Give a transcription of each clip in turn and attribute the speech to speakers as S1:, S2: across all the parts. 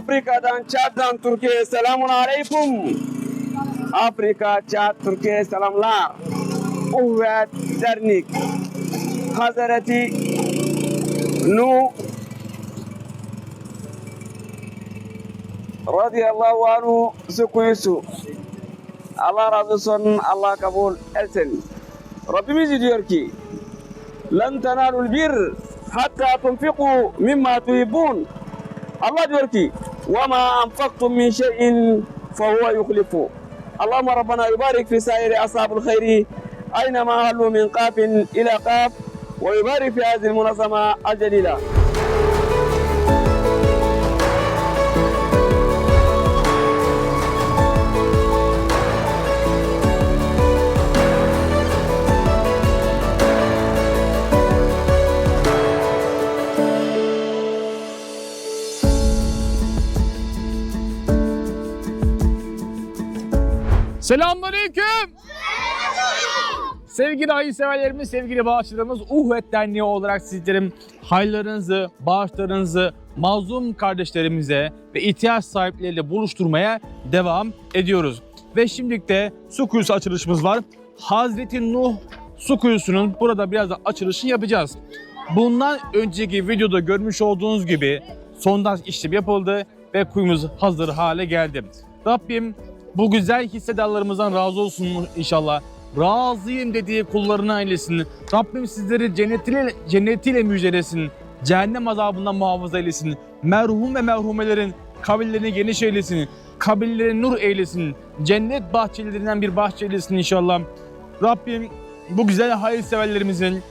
S1: Afrika'dan, Çad'dan Türkiye'ye selamun aleyküm. Afrika, Çad, Türkiye'ye selamlar. Uhvet Dernek. Hazreti Nuh radiyallahu anhu sukuyusu. Allah razı olsun, Allah kabul etsin. Rabbimiz diyor ki, لن تنالوا البر حتى تنفقوا مما تحبون الله diyor ki وما أنفقتم من شيء فهو يخلفه. اللهم ربنا يبارك في سائر أصحاب الخير أينما هلوا من قاف إلى قاف ويبارك في هذه المنظمة الجليلة.
S2: Selamünaleyküm. Sevgili hayırseverlerimiz, sevgili bağışçılarımız Uhvet Derneği olarak sizlerin hayırlarınızı, bağışlarınızı mazlum kardeşlerimize ve ihtiyaç sahipleriyle buluşturmaya devam ediyoruz. Ve şimdilik de su kuyusu açılışımız var. Hazreti Nuh su kuyusunun burada biraz da açılışını yapacağız. Bundan önceki videoda görmüş olduğunuz gibi sondaj işlemi yapıldı ve kuyumuz hazır hale geldi. Rabbim bu güzel hissedarlarımızdan razı olsun inşallah. Razıyım dediği kullarına eylesin. Rabbim sizleri cennetiyle, cennetiyle müjdelesin. Cehennem azabından muhafaza eylesin. Merhum ve merhumelerin kabirlerini geniş eylesin. Kabirlerini nur eylesin. Cennet bahçelerinden bir bahçe eylesin inşallah. Rabbim bu güzel hayırseverlerimizin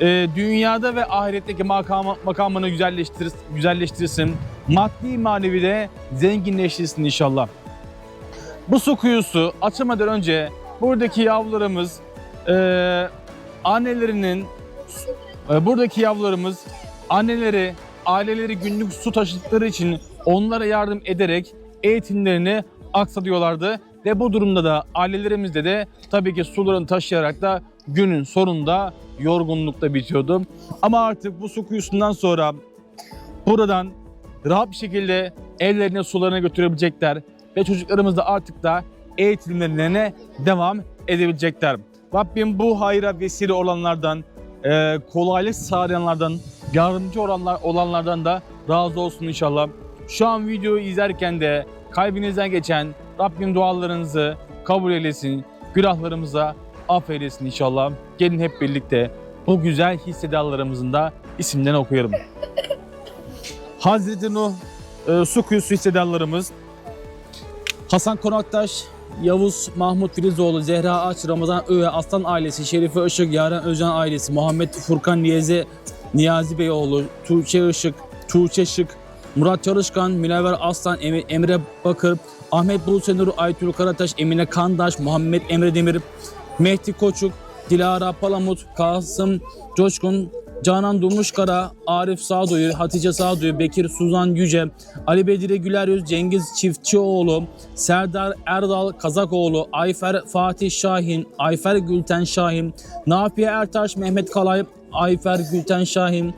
S2: e, dünyada ve ahiretteki makama, makamını güzelleştir, güzelleştirsin. Maddi manevi de zenginleştirsin inşallah. Bu su kuyusu açılmadan önce buradaki yavrularımız e, annelerinin e, buradaki yavrularımız anneleri aileleri günlük su taşıdıkları için onlara yardım ederek eğitimlerini aksatıyorlardı ve bu durumda da ailelerimizde de tabii ki sularını taşıyarak da günün sonunda yorgunlukla bitiyordu. Ama artık bu su kuyusundan sonra buradan rahat bir şekilde evlerine sularını götürebilecekler ve çocuklarımız da artık da eğitimlerine devam edebilecekler. Rabbim bu hayra vesile olanlardan, e, kolaylık sağlayanlardan, yardımcı olanlar, olanlardan da razı olsun inşallah. Şu an videoyu izlerken de kalbinizden geçen Rabbim dualarınızı kabul eylesin, günahlarımıza affeylesin inşallah. Gelin hep birlikte bu güzel hissedarlarımızın da isimlerini okuyalım. Hazreti Nuh e, su kuyusu hissedarlarımız Hasan Konaktaş, Yavuz Mahmut Filizoğlu, Zehra Aç, Ramazan Öğe, Aslan ailesi, Şerife Işık, Yaren Özcan ailesi, Muhammed Furkan Niyezi, Niyazi Beyoğlu, Tuğçe Işık, Tuğçe Şık, Murat Çalışkan, Münevver Aslan, Em- Emre Bakır, Ahmet Bulusenur, Aytül Karataş, Emine Kandaş, Muhammed Emre Demir, Mehdi Koçuk, Dilara Palamut, Kasım Coşkun, Canan Durmuşkara, Arif Sağduyu, Hatice Sağduyu, Bekir Suzan Yüce, Ali Bedire Güleryüz, Cengiz Çiftçioğlu, Serdar Erdal Kazakoğlu, Ayfer Fatih Şahin, Ayfer Gülten Şahin, Nafiye Ertaş, Mehmet Kalay, Ayfer Gülten Şahin,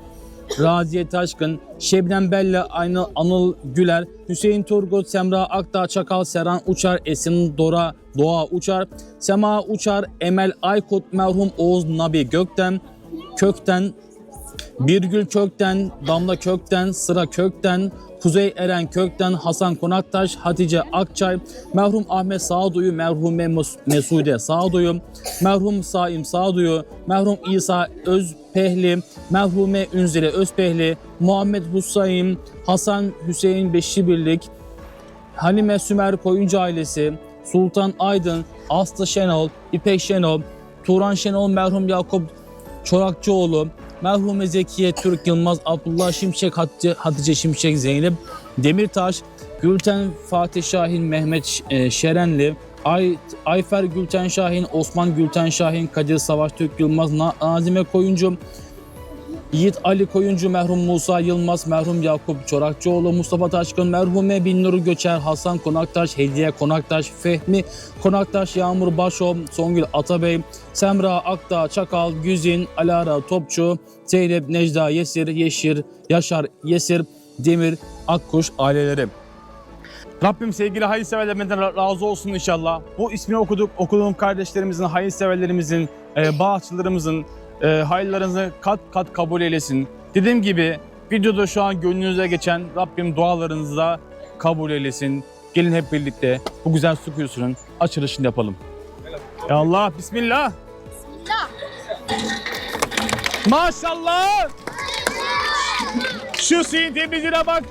S2: Raziye Taşkın, Şebnem Belle, Aynı Anıl Güler, Hüseyin Turgut, Semra Akdağ, Çakal, Serhan Uçar, Esin Dora, Doğa Uçar, Sema Uçar, Emel Aykut, merhum Oğuz Nabi Gökten, Kökten, Birgül Kökten, Damla Kökten, Sıra Kökten, Kuzey Eren Kökten, Hasan Konaktaş, Hatice Akçay, merhum Ahmet Sağduyu, merhume Mes- Mesude Sağduyu, merhum Saim Sağduyu, merhum İsa Özpehli, merhume Ünzile Özpehli, Muhammed Hüseyin, Hasan Hüseyin Beşibirlik, Halime Sümer Koyuncu ailesi, Sultan Aydın, Aslı Şenol, İpek Şenol, Turan Şenol, merhum Yakup Çorakçıoğlu, merhume Zekiye Türk Yılmaz, Abdullah Şimşek, Hatice, Hatice Şimşek, Zeynep Demirtaş, Gülten Fatih Şahin, Mehmet e, Şerenli, Ay, Ayfer Gülten Şahin, Osman Gülten Şahin, Kadir Savaş Türk Yılmaz, Na- Nazime Koyuncu, Yiğit Ali Koyuncu, merhum Musa Yılmaz, merhum Yakup Çorakçıoğlu, Mustafa Taşkın, merhume Binnur Göçer, Hasan Konaktaş, Hediye Konaktaş, Fehmi Konaktaş, Yağmur Başov, Songül Atabey, Semra Akdağ, Çakal, Güzin, Alara Topçu, Zeynep Necda Yesir, Yeşir, Yaşar Yesir, Demir, Akkuş aileleri. Rabbim sevgili hayırseverlerimizden ra- razı olsun inşallah. Bu ismini okuduk, okuduğum kardeşlerimizin, hayırseverlerimizin, e, bağışçılarımızın e, hayırlarınızı kat kat kabul eylesin. Dediğim gibi videoda şu an gönlünüze geçen Rabbim dualarınızı da kabul eylesin. Gelin hep birlikte bu güzel su kuyusunun açılışını yapalım. Ya Allah, Bismillah. Maşallah. Şu suyun temizliğine bak.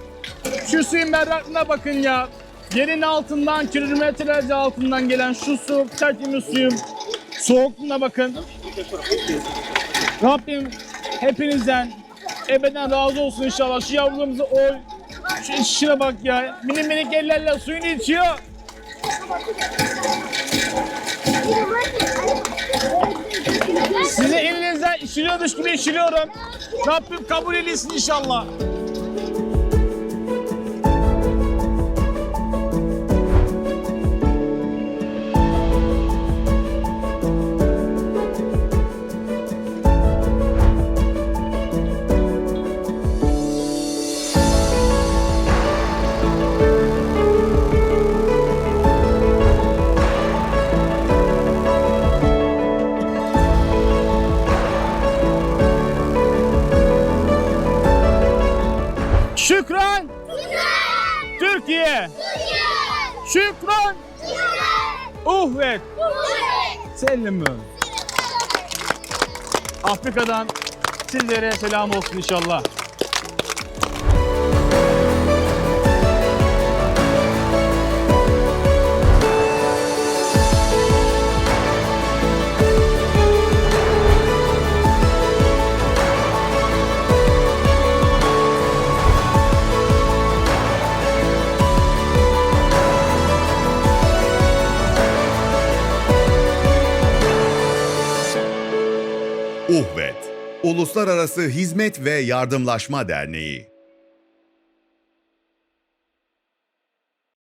S2: Şu suyun berraklığına bakın ya. Yerin altından, kilometrelerce altından gelen şu su, tertemiz suyun soğukluğuna bakın. Rabbim hepinizden ebeden razı olsun inşallah. Şu yavrumuzu oy. Şu işine bak ya. Minik minik ellerle suyunu içiyor. Size elinizden işiliyormuş gibi işiliyorum. Rabbim kabul eylesin inşallah. Şükran. Türkiye. Şükran. Uhvet. Selim Afrika'dan sizlere selam olsun inşallah.
S3: Uluslararası Hizmet ve Yardımlaşma Derneği.